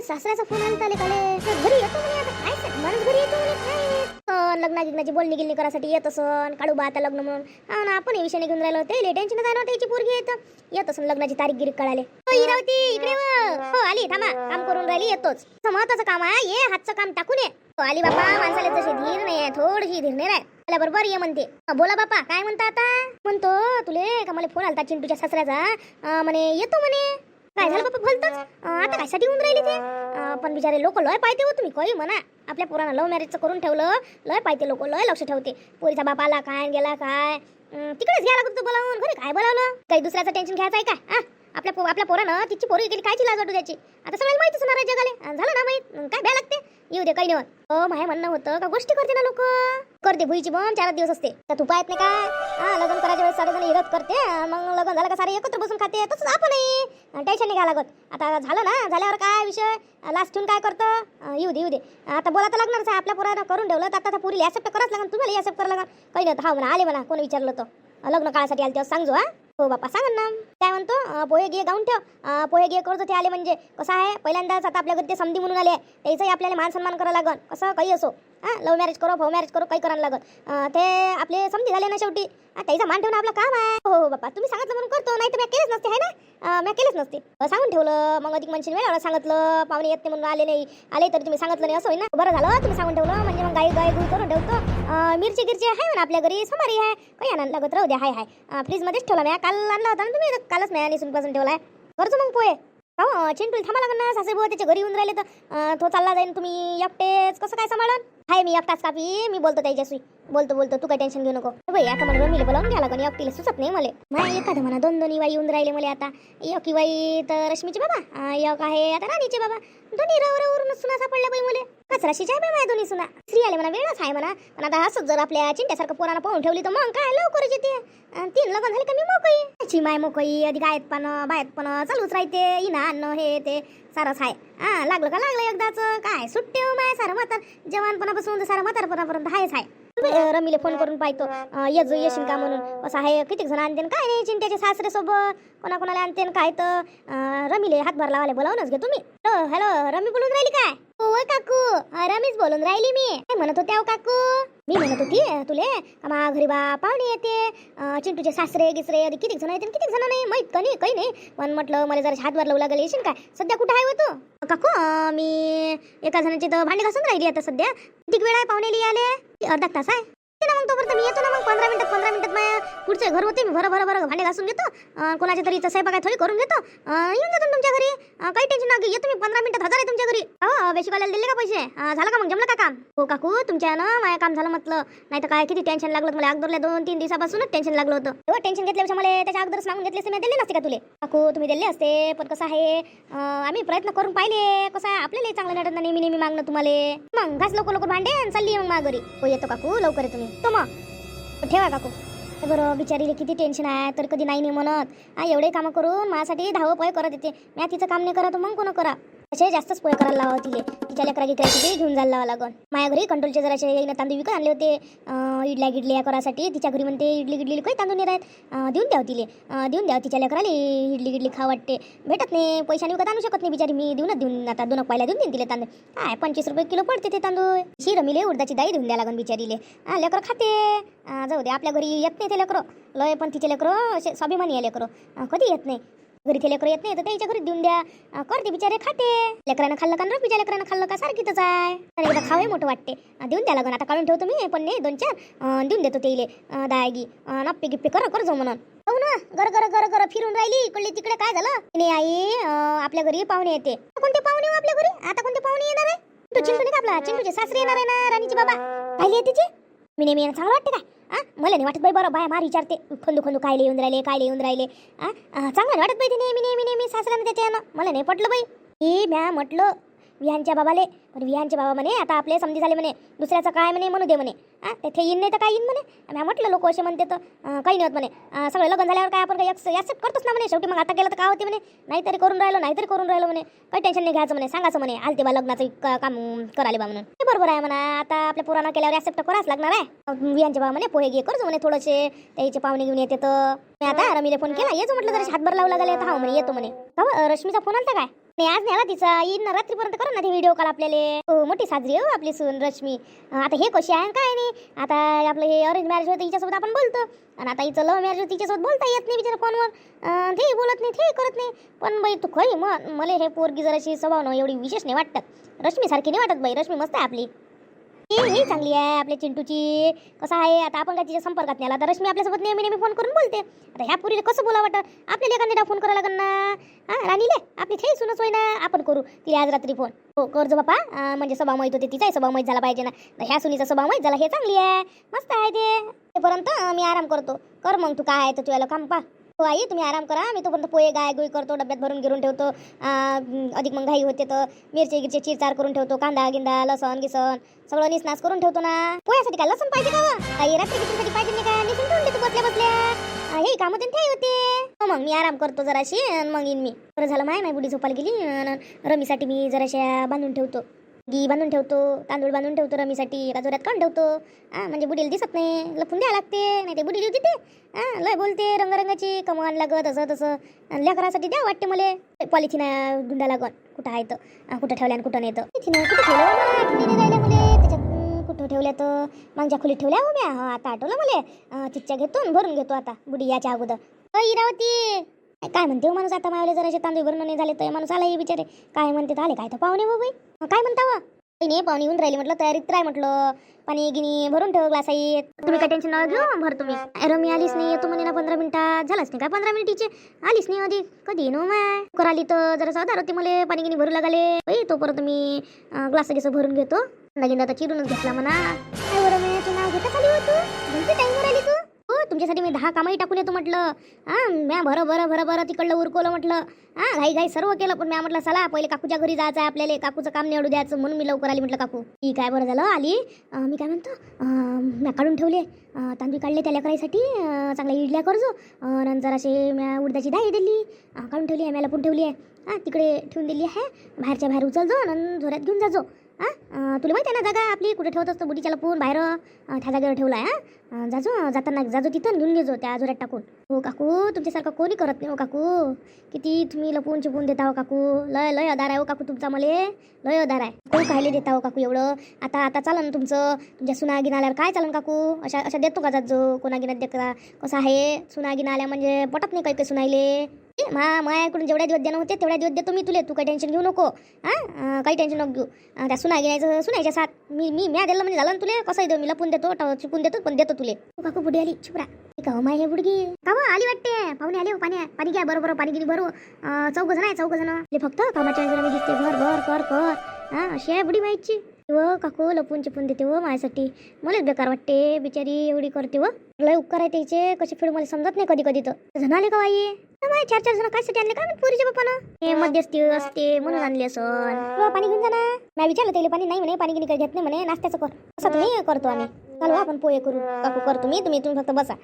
तुझ्या सासऱ्याचा फोन आला आले काले घरी येतो म्हणे आता. काय सर माणूस घरी येतो म्हणे? काय? लग्ना गिग्नाची बोलणी गिलणी करासाठी येत असन काढू बा आता लग्न म्हणून. हा ना आपण हे घेऊन राहिलो. ते टेन्शन काय नव्हतं याची पोरगी येत येत असन लग्नाची तारीख गिरीख कळाले. हो इरावती इकडे हो आली थांबा. काम करून राहिली येतोच. महत्वाचं काम आहे ये हातचं काम टाकून ये हो, आली बापा माणसाला जशी धीर नाही आहे थोडीशी धीर नाही आहे बरोबर ये म्हणते. बोला बापा काय म्हणता आता? म्हणतो तुले का मला फोन आलता चिंटूच्या सासऱ्याचा? म्हणे येतो म्हणे. काय झालं बाबा भलतच? आता कायसाठी होऊन राहिले ते? पण बिचारे लोक लय पाहिजे हो तुम्ही काही म्हणा आपल्या पोरांना लव्ह मॅरेजचं करून ठेवलं लय पाहिजे लोक लय लक्ष ठेवते. पोरीचा बाप आला काय गेला काय? तिकडेच घ्या लागत बोलावून घरी काय बोलावलं? काही दुसऱ्याचं टेन्शन घ्यायचं आहे का? आपल्या पो- आपल्या पोरानं तिची पोरी गेली कायची लाज वाटू त्याची आता सगळ्याला माहितीच होणार जगाले. झालं ना माहीत? काय भ्या लागते? येऊ दे काही नाही होत. हो माय म्हणणं होतं का गोष्टी करते ना लोक? करते भुईची पण चार दिवस असते. तर तू पाहत नाही काय हा लग्न करायच्या वेळेस सगळेजण हिरत करते. मग लग्न झालं का सारे एकत्र बसून खाते? तसंच आपणही. टेन्शन नाही घ्या लागत आता झालं ना? झाल्यावर काय विषय? लास्ट ठेवून काय करतं? येऊ दे येऊ दे. आता बोला तर लागणारच आहे. आपल्या पोरानं करून ठेवलं तर आता पुरी ॲक्सेप्ट करावंच लागणार तुम्हाला ॲक्सेप्ट करावं लागणार काही नाही हा म्हणा आले म्हणा कोणी विचारलं तर. लग्न काळासाठी आले तेव्हा सांगजो हा. हो बापा सांगा ना. काय म्हणतो? पोहे घे गाऊन ठेव. पोहे घे करतो ते आले म्हणजे. कसं आहे? पहिल्यांदाच आता आपल्या घरी ते समधी म्हणून आले. त्याचंही आपल्याला मान सन्मान करावं लागन. कसं? काही असो. हां? लव्ह मॅरेज करो फव मॅरेज करो काही करायला लागत ते आपले समधी झाले ना शेवटी. त्याचा मान ठेवणं आपलं काम आहे. हो हो बापा तुम्ही सांगितलं म्हणून करतो. नाही तर मी नसते आहे ना? मी केलंच नसते. सांगून ठेवलं. मग अधिक मनशील वेळेला सांगितलं. पाहुणे येत नाही म्हणून आले नाही. आले तरी तुम्ही सांगितलं नाही असं होईल ना बरं झालं तुम्ही सांगून ठेवलं. म्हणजे मग गाई गाई गुळ करून ठेवतो. मिरची गिरची आहे म्हणा आपल्या घरी समारी आहे. काही आनंद लागत राहू द्या हाय हाय. फ्रीजमध्येच ठेवला मी. काल आणला होता ना तुम्ही? कालच नाही निसून पासून आहे करतो मग पोहे. हो चिंटू थांबा लागणार ना त्याच्या घरी येऊन राहिले तर. तो चालला जाईन तुम्ही एकटेच कसं काय सांभाळन? हाय मी एकटाच कापी मी बोलतो त्याच्याशी. बोलतो बोलतो तू काय टेन्शन घेऊ नको. भाई आता मला मी बोलावून घ्या लागून एकटीला सुचत नाही मला. माझ्या एखादं म्हणा दोन दोन्ही वाई येऊन राहिले मला आता. एक वाई तर रश्मीचे बाबा एक आहे आता राणीचे बाबा. दोन्ही रवरवरून सुना सापडल्या बाई मुले. कचराशीच्या बाई माझ्या दोन्ही सुना? स्त्री आले म्हणा वेळच आहे म्हणा. पण आता असंच जर आपल्या चिंट्यासारखं पोरानं पाहून ठेवली तर मग काय लवकरच येते? तीन लग्न झाले का मी मोकळी? त्याची माय मोकळी अधिक आहेत पण बाहेर पण चालूच राहते. इना अन्न हे ते. सारंच हाय. हा लागलं का लागलं एकदाच? काय सुट्टी हो माय सारं म्हातार. जवानपणापासून सारं म्हातारपणापर्यंत हायच आहे रमीले फोन करून पाहतो. येजो येशील का म्हणून? असं आहे किती जण आणते काय नाही चिंट्याचे सासरे सोबत. कोणाकोणाला आणते काय तर. रमीले हातभार लावायला बोलावूनच घे तुम्ही. हॅलो हॅलो रमी बोलून राहिली काय? हो, होय काकू. आरामीच बोलून राहिली मी. काय म्हणत होते अहो काकू? मी म्हणत होती तुले आम्हा घरी बा पाहुणे येते. चिंटूचे सासरे गिसरे आधी किती जण येते किती जण नाही? माहीत का नाही काही नाही. पण म्हटलं मला जरा हातभार लावू लागेल येशील काय सध्या कुठं आहे हो तू? काकू मी एका जणाची तर भांडी घासून राहिली आता सध्या. किती वेळ आहे पाहुणे आले अर्धा तास आहे. ना मग तोपर्यंत मी येतो ना मग पंधरा मिनिटात पंधरा मिनिटात माझ्या पुढचे घर होते मी भरं भरं भरं भांडे घासून घेतो. कोणाच्या तरी इथं स्वयंपाक थोडी करून घेतो. येऊन जातो तुमच्या घरी. काही टेन्शन नका येतो मी पंधरा मिनिटात. हजार आहे तुमच्या घरी. हो वेशीवाल्याला दिले का पैसे? झालं का मग? जमलं का काम? हो काकू तुमच्या ना माझ्या काम झालं म्हटलं. नाही तर काय किती टेन्शन लागलं मला. अगोदरल्या दोन तीन दिवसापासूनच टेन्शन लागलं होतं. तेव्हा टेन्शन घेतल्यापेक्षा मला त्याच्या अगोदरच सांगून घेतले असते. मी दिले नसते का तुले? काकू तुम्ही दिले असते पण कसं आहे? आम्ही प्रयत्न करून पाहिले. कसं आहे? आपल्याला चांगलं नटत नाही नेहमी नेहमी मागणं तुम्हाला. मग घास लवकर लवकर भांडे आणि चालली मग माझ्या घरी. हो येतो काकू लवकर आहे तुम्ही तर मग ठेवा काकू. बरं बिचारीले किती टेन्शन आहे तर कधी नाही नाही म्हणत. एवढे कामं करून माझ्यासाठी धावपळ करत येते. म्या तिचं काम नाही करत मग कोण करा? असे जास्तच पोय करायला लावा तिले तिच्या लेकरा गिकराची ते घेऊन जायला लावा लागन. माझ्या घरी कंट्रोलचे जराशे येईन तांदूळ विकत आणले होते. इडल्या गिडल्या करासाठी. तिच्या घरी म्हणते इडली गिडली काही तांदूळ नाही राहत देऊन द्याव तिले. देऊन द्याव तिच्या लेकराला इडली गिडली खा वाटते. भेटत नाही. पैशाने विकत आणू शकत नाही बिचारी. मी देऊनच देऊन आता दोन पायला देऊन देईन तिले तांदूळ. काय पंचवीस रुपये किलो पडते ते तांदूळ. शी रमीले उडदाची दाई देऊन द्या लागन बिचारीले. लेकरं खाते. जाऊ दे. आपल्या घरी येत नाही ते लेकरं. लय पण तिचे लेकरं असे स्वाभिमानी आहे लेकरं. कधी येत नाही. घरी ते लेकर येत नाही तर त्याच्या घरी देऊन द्या. करते बिचारे खाते. लेकरानं खाल्लं का बिचार लेकरानं खाल्लं का? सारखीच आहे. आणि एकदा खावे मोठं वाटते. देऊन द्या लागून. आता काढून ठेवतो मी पण नाही दोन चार. देऊन देतो तेले दायगी. अं, नप्पे गिप्पे कर कर जाऊ म्हणून. हो ना गर गर गर गर फिरून राहिली. इकडले तिकडे काय झालं? नाही आई आपल्या घरी पाहुणे येते. कोणते पाहुणे हो आपल्या घरी? आता कोणते पाहुणे येणार आहे? तू चिंटू नाही का आपला? चिंटूचे सासरे येणार आहे ना राणीचे बाबा. पाहिली तिचे? मी नेहमी चांगलं वाटते काय आ मला नाही वाटत बाई बरं बाया मार विचारते. खोलू खोलू कायले येऊन राहिले कायले येऊन राहिले. आ चांगलं नाही वाटत बाई ते नेहमी नेहमी नेहमी सासऱ्यानं त्याच्या मला नाही पटलं बाई. ए म्या म्हटलं विहानच्या बाबाले. पण विहानचे बाबा म्हणे आता आपले समजी झाले म्हणे. दुसऱ्याचं काय म्हणे म्हणू दे म्हणे. हां तेथे येईन नाही तर काय येईन म्हणे? म्या म्हटलं लोक असे म्हणते तर काही नाही होत म्हणे. सगळं लग्न झाल्यावर काय आपण काही ॲक्सेप्ट करतोच ना म्हणे. शेवटी मग आता गेलं तर काय होते म्हणे? नाहीतरी करून राहिलो नाहीतरी करून राहिलो म्हणे. काही टेन्शन नाही घ्यायचं म्हणे सांगायचं म्हणे. आलते बा लग्नाचं काम करायला बा म्हणून. ते बरोबर आहे म्हणा. आता आपल्या पुराणा केल्यावर ॲक्सेप्ट करावंच लागणार आहे. अं, विहानचे बाबा म्हणे पोहे घे करतो म्हणे थोडेसे. त्याचे पाहुणे घेऊन येते तर. मी आता रमीला फोन केला. येतो म्हटलं जरा हातभर लावला गेले तर हा म्हणे येतो म्हणे. रश्मीचा फोन आलता काय? नाही आज नाही तिचा. येईन ना रात्रीपर्यंत करा ना ते व्हिडिओ कॉल आपल्याला. हो मोठी साजरी हो आपली सून रश्मी. आता हे कशी आहे काय नाही. आता आपलं हे अरेंज मॅरेज होतं हिच्यासोबत आपण बोलतो. आणि आता हिचं लव्ह मॅरेज होतं तिच्यासोबत बोलता येत नाही बिचारा फोनवर ते बोलत नाही ते करत नाही. पण बाई तू खरी मग मला हे पोरगी जराशी स्वभाव ना एवढी विशेष नाही वाटत. रश्मीसारखी नाही वाटत बाई. रश्मी मस्त आहे आपली. ही चांगली आहे आपल्या चिंटूची. कसं आहे आता आपण काय तिच्या संपर्कात नाही आला तर रश्मी आपल्यासोबत नेहमी नेहमी फोन करून बोलते. आता ह्या पुरीला कसं बोला वाटत? आपल्याला एखाद्या फोन करायला लागेल ना? हा राणीले आपली थे सुनच होय ना आपण करू. तिला आज रात्री फोन हो कर्ज बापा. म्हणजे स्वभाव माहीत होते तिचाही स्वभाव माहीत झाला पाहिजे ना. तर ह्या सुनीचा स्वभाव माहीत झाला हे चांगली आहे. मस्त आहे ते. तेपर्यंत मी आराम करतो. कर मग तू काय आहे तर तुला काम पा हो आई तुम्ही आराम करा. मी तोपर्यंत पोहे गाय गुई करतो डब्यात भरून गिरून ठेवतो. अधिक मग घाई होते तर मिरची गिरची चिरचार करून ठेवतो. कांदा गिंदा लसण गिसण सगळं निसनास करून ठेवतो ना. पोह्यासाठी काय लसण पाहिजे का काही रात्री गिरणीसाठी पाहिजे नाही का? निसून ठेवून देतो बसल्या बसल्या हे काम होते ते होते. मग मी आराम करतो जराशी मग येईन मी. बरं झालं माय माय बुडी झोपायला गेली रमीसाठी मी जराशा बांधून ठेवतो. गी बांधून ठेवतो तांदूळ बांधून ठेवतो रमीसाठी एका जोऱ्यात काढून ठेवतो. हा म्हणजे बुडीला दिसत नाही लपून द्यावं लागते नाही ते बुडी देते. हा लय बोलते रंगरंगाची कमान लागत असं तसं. आणि लेकरासाठी द्या वाटते मला. पॉलिथिन गुंडा लागत कुठं आहे तर कुठं ठेवल्या आणि कुठं नाही तर कुठं ठेवलं हो त्याच्यात कुठं ठेवल्या तर? मागच्या खोलीत ठेवल्या हो म्या? आता आठवलं मला. चिच्च्या घेतो आणि भरून घेतो आता बुडी याच्या अगोदर. इरावती! काय म्हणते हो माणूस? आता मावले जराशे तांदूळ भरणं नाही झाले तर माणूस आला बिचारे. काय म्हणते आले काय तर पाहुणे हो बाई. काय म्हणता हो? वा नाही पाहुणे येऊन राहिले म्हटलं तयारीत राय म्हटलं. पाणी गिनी भरून ठेव ग्लास तुम्ही काय टेन्शन नका घेऊ भर तुम्ही. अरे मी आलीच नाही तू म्हणे ना पंधरा मिनिटात झालाच नाही काय? पंधरा मिनिटीचे? आलीच नाही आधी. कधी येणो हो माय? कर आली तर जरा साधार होती मला पाणी गिनी भरू लागले. तो परत मी ग्लास गिस भरून घेतो. नगिंदा तर चिरूनच घेतला म्हणा. तुमच्यासाठी मी दहा कामही टाकून येतो म्हटलं. हां म्या भरं भरं भरं भरं तिकडलं उरकवलं म्हटलं. हा घाई घाई सर्व केलं पण म्या म्हटलं चला पहिले काकूच्या घरी जायचं आहे आपल्याला काकूचं काम निवडू द्यायचं म्हणून मी लवकर आली म्हटलं काकू. ही काय बरं झालं आली. मी काय म्हणतो म्या काढून ठेवले. तांदूळ काढले त्या करायसाठी चांगल्या इडल्या करजो. नंतर असे म्या उडदाची डाळी दिली. काढून ठेवली आहे म्या लपून ठेवली आहे. हां तिकडे ठेवून दिली आहे. बाहेरच्या बाहेर उचलजो आणि झोऱ्यात घेऊन जाजो. हा तुला माहिती आहे ना जागा आपली कुठे ठेवत असतो बुडीच्या लपून बाहेर त्या जागेवर ठेवला आहे हा जाजो जाताना जाजो तिथं घेऊन घेजो त्या जोऱ्यात टाकून. हो काकू तुमच्यासारखं कोणी करत नाही हो काकू. किती तुम्ही लपून चिपून देता हो काकू. लय लय आधार आहे हो काकू तुमचा मले. लय आधार आहे. तो कायले देता हो काकू एवढं? आता आता चालन तुमचं. तुमच्या सुना गिना आल्यावर काय चालन काकू? अशा अशा देतो का जाजो? कोणा गिनात देता कसं आहे? सुना गिना आल्या म्हणजे पटत नाही काही काही सुनायले. मा मायाकडून जेवढ्या दिवस देणं होते तेवढ्या दिवस देतो मी तुले. तू काही टेन्शन घेऊ नको. हा? काही टेन्शन नको घेऊ. त्या सुना गिनायचं सुनायच्या साथ. मी मी म्या दिलं म्हणजे झालं ना तुले? कसं देऊ मी लपून देतो चिपून देतो पण देतो तुले. काकू बुडी आली. छुपरा. का हो माय हे बुडगी. का हो आली वाटते. पाहुणे आले हो पाणी पाणी घ्या बरोबर पाणी गिनी भरू. चौघ जण आहे चौघ जण फक्त कामाच्या वेळेस दिसते भर भर कर कर. हां अशी आहे बुडी माहिती व काकू लपून चिपून देते व माझ्यासाठी. मलाच बेकार वाटते बिचारी एवढी करते व लय उपकार आहे त्याचे कसे फिरू मला समजत नाही कधी कधी तर. जण आले का बाई? माय चार चार जण कायसाठी आणले काय माहीत पोरीच्या बाप्पानं हे मध्यस्थी असते म्हणून आणले असं हो, पाणी घेऊन जा ना. मी विचारलं त्याला पाणी नाही म्हणे पाणी गिनी काही घेत नाही म्हणे. नाश्त्याचं कर. असं तुम्ही करतो आम्ही. चालू हो, आपण पोहे करू. काकू करतो मी तुम्ही तुम्ही फक्त बसा.